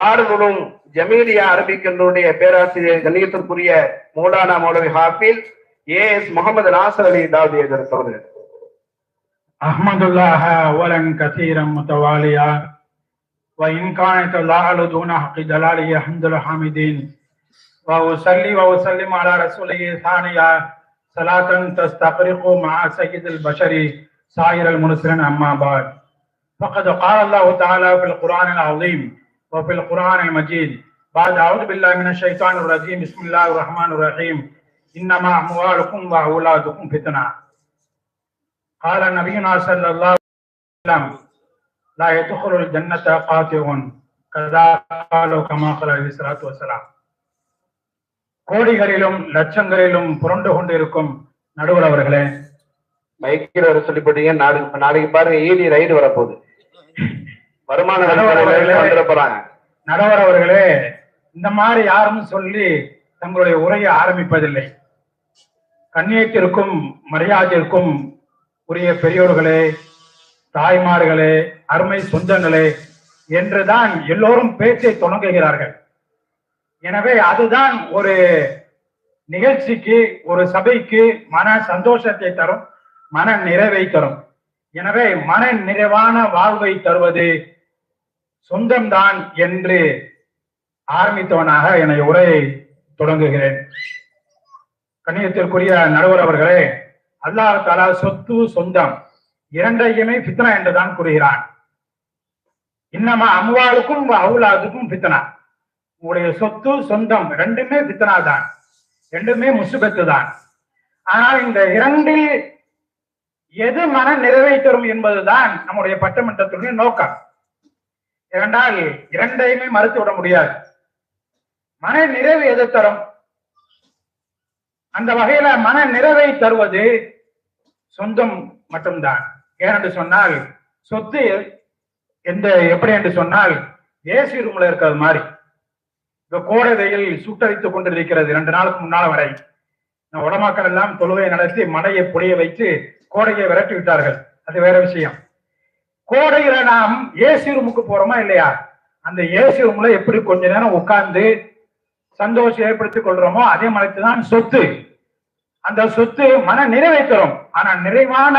ஆறுநூலும் ஜமீலியா Arabic கல்லூரிய பேராசிரியர் கண்ணியத்திற்குரிய மௌலானா மௌலவி ஹாஃபில் ஏ எஸ் முகமது நாசர் அலி தாவதி எதிர்த்தவர்கள் أحمد الله أولا كثيرا متواليا وإن كانت الله دون حق جلاله حمد الحامدين وأصلي وأسلم على رسوله ثانيا صلاة تستغرق مع سيد البشر سائر المرسلين أما بعد فقد قال الله تعالى في القرآن العظيم وفي القرآن المجيد بعد أعوذ بالله من الشيطان الرجيم بسم الله الرحمن الرحيم إنما أموالكم وأولادكم فتنة قال نبينا صلى الله عليه وسلم لا يدخل الجنة قاطع كذا قالوا كما قال عليه الصلاة والسلام கோடிகளிலும் லட்சங்களிலும் புரண்டு கொண்டிருக்கும் நடுவர் அவர்களே மைக்கில் வர சொல்லி போட்டீங்க நாளைக்கு நாளைக்கு பாருங்க ஈடி ரைடு வரப்போகுது வருமான போறாங்க நடுவர் அவர்களே இந்த மாதிரி யாரும் சொல்லி தங்களுடைய உரையை ஆரம்பிப்பதில்லை. கண்ணியத்திற்கும் மரியாதைக்கும் உரிய பெரியோர்களே தாய்மார்களே அருமை சொந்தங்களே என்றுதான் எல்லோரும் பேச்சை தொடங்குகிறார்கள். எனவே அதுதான் ஒரு நிகழ்ச்சிக்கு ஒரு சபைக்கு மன சந்தோஷத்தை தரும் மன நிறைவை தரும். எனவே மன நிறைவான வாழ்வை தருவது சொந்தம்தான் என்று ஆரம்பித்தவனாக என்னை உரையை தொடங்குகிறேன். கண்ணியத்திற்குரிய நடுவர் அவர்களே அல்லாஹ் தாலா சொத்து சொந்தம் இரண்டையுமே பித்தனா என்றுதான் கூறுகிறான். இன்னமா அம்வாளுக்கும் அவுலாதுக்கும் பித்தனா உங்களுடைய சொத்து சொந்தம் ரெண்டுமே பித்தனா தான். ரெண்டுமே முசுபத்து தான். ஆனால் இந்த இரண்டில் எது மன நிறைவை தரும் என்பதுதான் நம்முடைய பட்டமன்றத்துடைய நோக்கம். இரண்டால் இரண்டையுமே மறுத்து விட முடியாது. மன நிறைவு எது தரும்? அந்த வகையில மன நிறைவை தருவது சொந்தம் மட்டும்தான். ஏனென்று சொன்னால் சொத்து எந்த எப்படி என்று சொன்னால் ஏசி ரூம்ல இருக்கிறது மாதிரி. இந்த கோடை வெயில் சுட்டரித்துக் கொண்டிருக்கிறது இரண்டு நாளுக்கு முன்னால வரை. இந்த உடமாக்கள் எல்லாம் தொழுவை நடத்தி மடையை புடைய வைத்து கோடையை விரட்டி விட்டார்கள். அது வேற விஷயம். கோடையில நாம் ஏசி ரூமுக்கு போறோமா இல்லையா? அந்த ஏசி ரூம்ல எப்படி கொஞ்ச நேரம் உட்கார்ந்து சந்தோஷம் ஏற்படுத்திக் கொள்றோமோ அதே மாதிரி தான் சொத்து. அந்த சொத்து மன நிறைவை தரும். ஆனா நிறைவான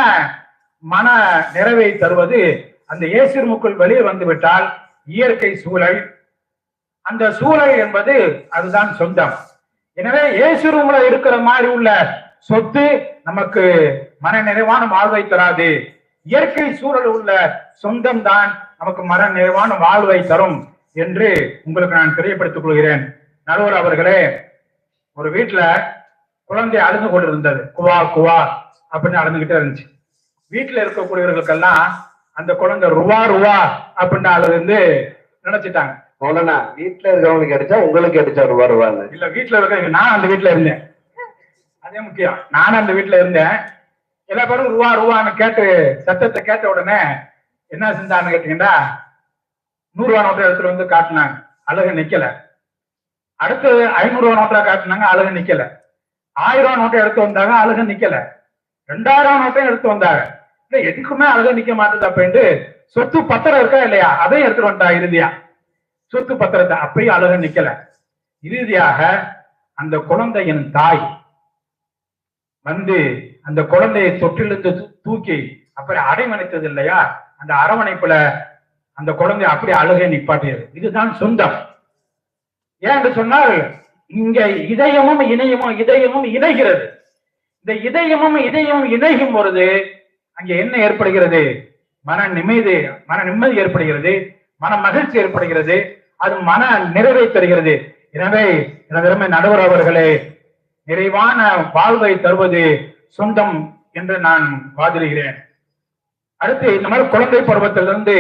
மன நிறைவை தருவது அந்த ஏசி ரூமுக்குள் வெளியே வந்துவிட்டால் இயற்கை சூழல். அந்த சூழல் என்பது அதுதான் சொந்தம். எனவே ஏசி ரூம்ல இருக்கிற மாதிரி உள்ள சொத்து நமக்கு மன நிறைவான வாழ்வை தராது. இயற்கை சூழல் உள்ள சொந்தம் தான் நமக்கு மன நிறைவான வாழ்வை தரும் என்று உங்களுக்கு நான் தெரியப்படுத்திக் கொள்கிறேன். நடுவர் அவர்களே ஒரு வீட்டுல குழந்தை அழுது கொண்டிருந்தது. குவா குவா அப்படின்னு அழுதுகிட்டே இருந்துச்சு. வீட்டுல இருக்கக்கூடியவர்களுக்கெல்லாம் அந்த குழந்தை ருவா ருவா அப்படின்னு அழுது நினைச்சிட்டாங்க. மௌலானா வீட்டுல இருக்கிறவங்களுக்கு அடிச்சா உங்களுக்கு அடிச்சா ரூபா ரூபான்னு இல்ல வீட்டுல இருக்க நான் அந்த வீட்டுல இருந்தேன். அதே முக்கியம். நானும் அந்த வீட்டுல இருந்தேன். எல்லா பேரும் ரூபா ரூபான்னு கேட்டு சத்தத்தை கேட்ட உடனே என்ன செஞ்சான்னு கேட்டீங்கன்னா நூறு ரூபா நோட்டை எடுத்துட்டு வந்து காட்டினாங்க. அழகு நிக்கல. அடுத்தது ஐநூறு ரூபா நோட்டை காட்டினாங்க அழகு நிக்கல. ஆயிரம் ரூபா நோட்டை எடுத்து வந்தாங்க அழகு நிக்கல. ரெண்டாயிரம் ரூபா நோட்டையும் எடுத்து வந்தாங்க. இல்ல எதுக்குமே அழகு நிக்க மாட்டேது அப்படின்ட்டு சொத்து பத்திரம் இருக்கா இல்லையா? அதையும் எடுத்துட்டு வந்துட்டா இறுதியா. சொத்து பத்திரத்தை அப்பயும் அழகு நிக்கல. இறுதியாக அந்த குழந்தையின் தாய் வந்து அந்த குழந்தையை தொட்டிலிருந்து தூக்கி அப்புறம் அரவணைத்தது இல்லையா அந்த அரவணைப்புல அந்த குழந்தை அப்படி அழுகை நிப்பாட்டியது. இதுதான் சொந்தம். ஏன் என்று சொன்னால் இங்க இதயமும் இணையமும் இதயமும் இணைகிறது. இந்த இதயமும் இதயமும் இணையும் பொழுது அங்க என்ன ஏற்படுகிறது? மன நிம்மதி மன நிம்மதி ஏற்படுகிறது மன மகிழ்ச்சி ஏற்படுகிறது அது மன நிறைவை தருகிறது. எனவே எனது நடுவர் அவர்களே நிறைவான வாழ்வை தருவது சொந்தம் என்று நான் வாதிடுகிறேன். அடுத்து இந்த மாதிரி குழந்தை பருவத்திலிருந்து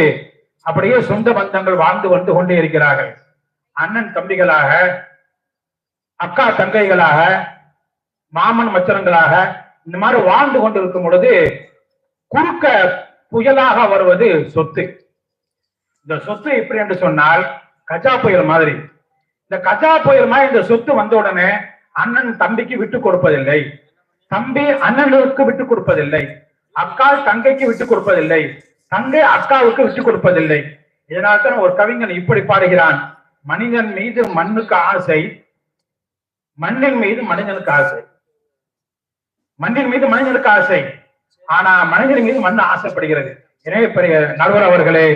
அப்படியே சொந்த பந்தங்கள் வாழ்ந்து வந்து கொண்டே இருக்கிறார்கள். அண்ணன் தம்பிகளாக அக்கா தங்கைகளாக மாமன் மச்சனங்களாக இந்த மாதிரி வாழ்ந்து கொண்டிருக்கும் பொழுது குறுக்க புயலாக வருவது சொத்து. இந்த சொத்து எப்படி என்று சொன்னால் கஜா புயல் மாதிரி. இந்த கஜா புயல் மாதிரி இந்த சொத்து வந்த உடனே அண்ணன் தம்பிக்கு விட்டு கொடுப்பதில்லை. தம்பி அண்ணனுக்கு விட்டுக் கொடுப்பதில்லை. அக்கா தங்கைக்கு விட்டு கொடுப்பதில்லை. தங்கை அக்காவுக்கு விட்டுக் கொடுப்பதில்லை. இதனால் தான் ஒரு கவிஞன் இப்படி பாடுகிறான். மனிதன் மீது மண்ணுக்கு ஆசை மண்ணின் மீது மனிதனுக்கு ஆசை. மண்ணின் மீது மனிதனுக்கு ஆசை. ஆனா மனிதன் மீது மண் ஆசைப்படுகிறது. எனவே பெரிய நடுவர் அவர்களே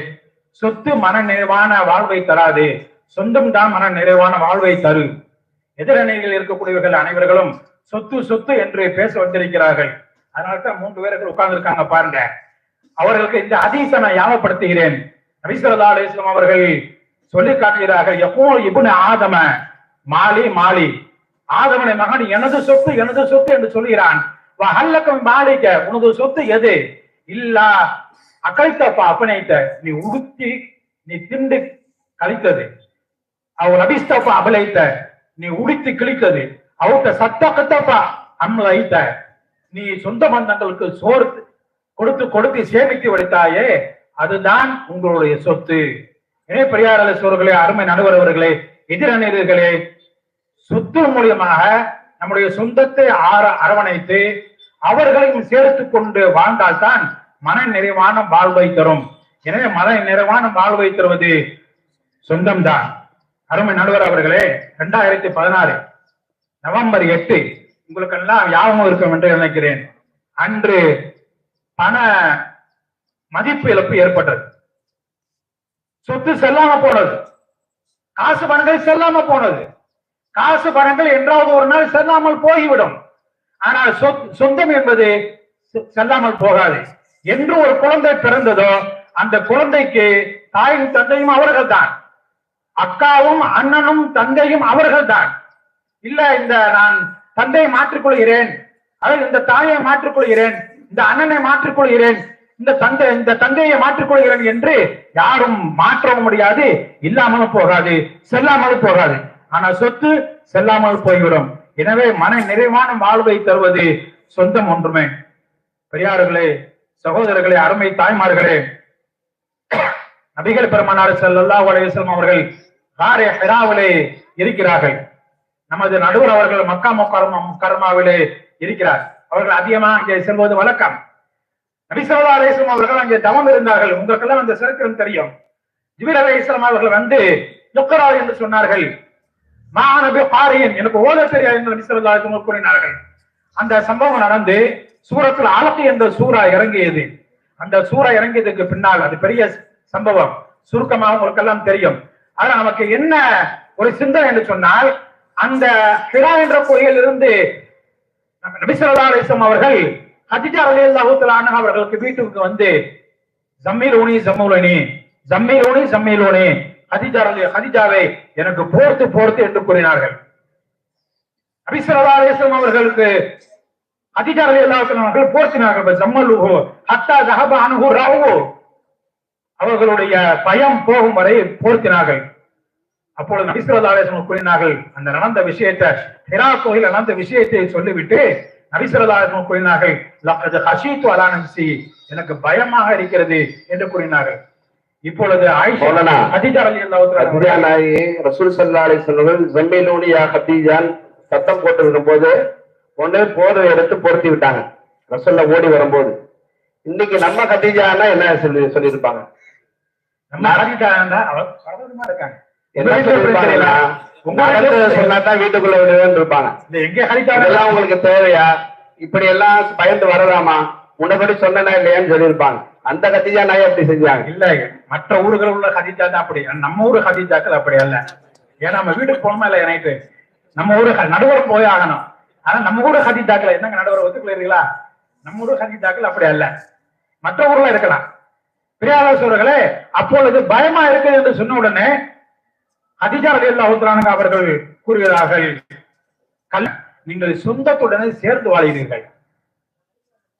சொத்து மன நிறைவான வாழ்வை தராது. சொந்தம் தான் மன நிறைவான வாழ்வை தரு. எதிரணியில் இருக்கக்கூடியவர்கள் அனைவர்களும் சொத்து சொத்து என்று பேச வந்திருக்கிறார்கள். அதனால்தான் மூன்று பேர்கள் உட்கார்ந்து இருக்காங்க பாருங்க. அவர்களுக்கு இந்த அதீச நான் ஞாபகப்படுத்துகிறேன். நபிசல்லா அலிஸ்லாம் அவர்கள் சொல்லி காட்டுகிறார்கள் எப்போ இபுன ஆதம மாலி மாலி. ஆதமனை மகன் எனது சொத்து எனது சொத்து என்று சொல்கிறான். வஹல்லக்கம் மாலிக்க உனது சொத்து எது? இல்லா அகழித்தப்பா அப்பனைத்த நீ உடுத்தி நீ திண்டு கழித்தது. அவர் அபிஸ்தப்பா அபலைத்த நீ உடித்து கிழித்தது. அவர்கிட்ட சத்த கத்தப்பா அம்மலைத்த நீ சொந்த பந்தங்களுக்கு சோறு கொடுத்து கொடுத்து சேமித்து வைத்தாயே அதுதான் உங்களுடைய சொத்து. இணை பெரியாரல சோர்களே அருமை நடுவர் அவர்களே எதிரணியர்களே சொத்து மூலியமாக நம்முடைய சொந்தத்தை ஆர அரவணைத்து அவர்களையும் சேர்த்து கொண்டு வாழ்ந்தால்தான் மன நிறைவான வாழ்வை தரும். எனவே மன நிறைவான வாழ்வை தருவது சொந்தம்தான். அருமை நடுவர் அவர்களே இரண்டாயிரத்தி பதினாறு. நவம்பர் எட்டு உங்களுக்கு எல்லாம் இருக்கும் என்று நினைக்கிறேன். அன்று பண மதிப்பு இழப்பு ஏற்பட்டது. சொத்து செல்லாம போனது. காசு பணங்கள் செல்லாம போனது. காசு பணங்கள் என்றாவது ஒரு நாள் செல்லாமல் போய்விடும். ஆனால் சொத்- சொந்தம் என்பது செல்லாமல் போகாது. என்று ஒரு குழந்தை பிறந்ததோ அந்த குழந்தைக்கு தாயும் தந்தையும் அவர்கள் தான் அக்காவும் அண்ணனும் தந்தையும் அவர்கள் தான் இல்ல இந்த நான் தந்தையை மாற்றிக்கொள்கிறேன். அதாவது இந்த தாயை மாற்றிக்கொள்கிறேன். இந்த அண்ணனை மாற்றிக்கொள்கிறேன். இந்த தந்தை இந்த தந்தையை மாற்றிக்கொள்கிறேன் என்று யாரும் மாற்றவும் முடியாது இல்லாமலும் போகாது செல்லாமலும் போகாது. ஆனா சொத்து செல்லாமல் போய்விடும். எனவே மன நிறைவான வாழ்வை தருவது சொந்தம் ஒன்றுமே. பெரியார்களே சகோதரர்களே அருமை தாய்மார்களே நபிகள் பெருமானார் செல்லல்லா உலகம் அவர்கள் காரே ஹிராவிலே இருக்கிறார்கள். நமது நடுவர் அவர்கள் மக்கா முக்கர்ம கர்மாவிலே இருக்கிறார். அவர்கள் அதிகமாக அங்கே செல்வது வழக்கம். நபிசல்லா அலிஸ்லாம் அவர்கள் அங்கே தவம் இருந்தார்கள். உங்களுக்கெல்லாம் அந்த சரித்திரம் தெரியும். ஜிபிர் அலைஹிஸ்ஸலாம் அவர்கள் வந்து யுக்ரா என்று சொன்னார்கள். மாநபி ஹாரியன் எனக்கு ஓத தெரியாது என்று நபிசல்லா அலிஸ்லாம் கூறினார்கள். அந்த சம்பவம் நடந்து சூரத்தில் அலக்கு என்ற சூரா இறங்கியது. அந்த சூரா இறங்கியதுக்கு பின்னால் அது பெரிய சம்பவம். சுருக்கமாக உங்களுக்கு எல்லாம் தெரியும். ஆனா நமக்கு என்ன ஒரு சிந்தனை என்று சொன்னால் அந்த ஹிரா என்ற கோயில் இருந்து நபிசரதாரிசம் அவர்கள் ஹதிஜா ரலியல்லாஹு தஆலா அவர்களுக்கு வீட்டுக்கு வந்து ஜம்மீலூனி ஜம்மூலனி ஜம்மீலூனி ஜம்மீலோனி ஹதிஜா அலி ஹதிஜாவை எனக்கு போர்த்து போர்த்து என்று கூறினார்கள். நபிசல்லா அலிஸ்லாம் அவர்களுக்கு ஹதிஜா அலி தஆலா அவர்கள் போர்த்தினார்கள். ஜம்மலுஹு ஹத்தா தஹப அன்ஹு ராவோ அவர்களுடைய பயம் போகும் வரை போர்த்தினார்கள். அப்பொழுது அலிஸ்லாம் கூறினார்கள் அந்த நடந்த விஷயத்தை ஹிரா கோயில் நடந்த விஷயத்தை சொல்லிவிட்டு அலிஸ்லாம் கூறினார்கள் ஹஷீத்து அலா நப்சி எனக்கு பயமாக இருக்கிறது என்று கூறினார்கள். இப்பொழுது ஆயிஷா. ஹதீஜா கத்திஜா நாயி ரசூல் சல்லா அலி சொல்லுங்கள் ஜம்மீலூனி யா கத்தீஜான் சத்தம் போட்டு இருக்கும்போது ஒண்ணு போர்வை எடுத்து பொருத்தி விட்டாங்க. ரசூல்ல ஓடி வரும்போது. இன்னைக்கு நம்ம கத்தீஜான்னா என்ன சொல்லி சொல்லியிருப்பாங்க? நம்ம பரவசமா இருக்காங்க. வீட்டுக்குள்ள விடுவேன்னு இருப்பாங்க இதெல்லாம் உங்களுக்கு தேவையா? இப்படி எல்லாம் பயந்து வரலாமா? முன்னபடி சொன்னா இல்லையான்னு சொல்லியிருப்பாங்க. அந்த கத்திஜா நாய் அப்படி செஞ்சாங்க. இல்ல மற்ற ஊர்கள் உள்ள ஹதீஜா தான் அப்படி நம்ம ஊரு ஹதீஜாக்கள் அப்படி அல்ல ஏன்னா நம்ம வீட்டுக்கு போனோமா இல்ல நைட்டு நம்ம ஊரு நடுவர் போய் ஆகணும். ஆனா நம்ம ஊரு ஹதீஜாக்கள் என்னங்க நடுவர் ஒத்துக்கொள்ளீங்களா நம்ம ஊரு ஹதீஜாக்கள் அப்படி அல்ல மற்ற ஊர்ல இருக்கலாம். பிரியாலோசர்களே அப்பொழுது பயமா இருக்குது என்று சொன்ன உடனே அதிகாரி ரலியல்லாஹு அவர்கள் கூறுகிறார்கள் கல் நீங்கள் சொந்தத்துடனே சேர்ந்து வாழ்கிறீர்கள்.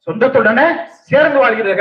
சொந்தத்துடனே சேர்ந்து வாழ்கிறீர்கள்.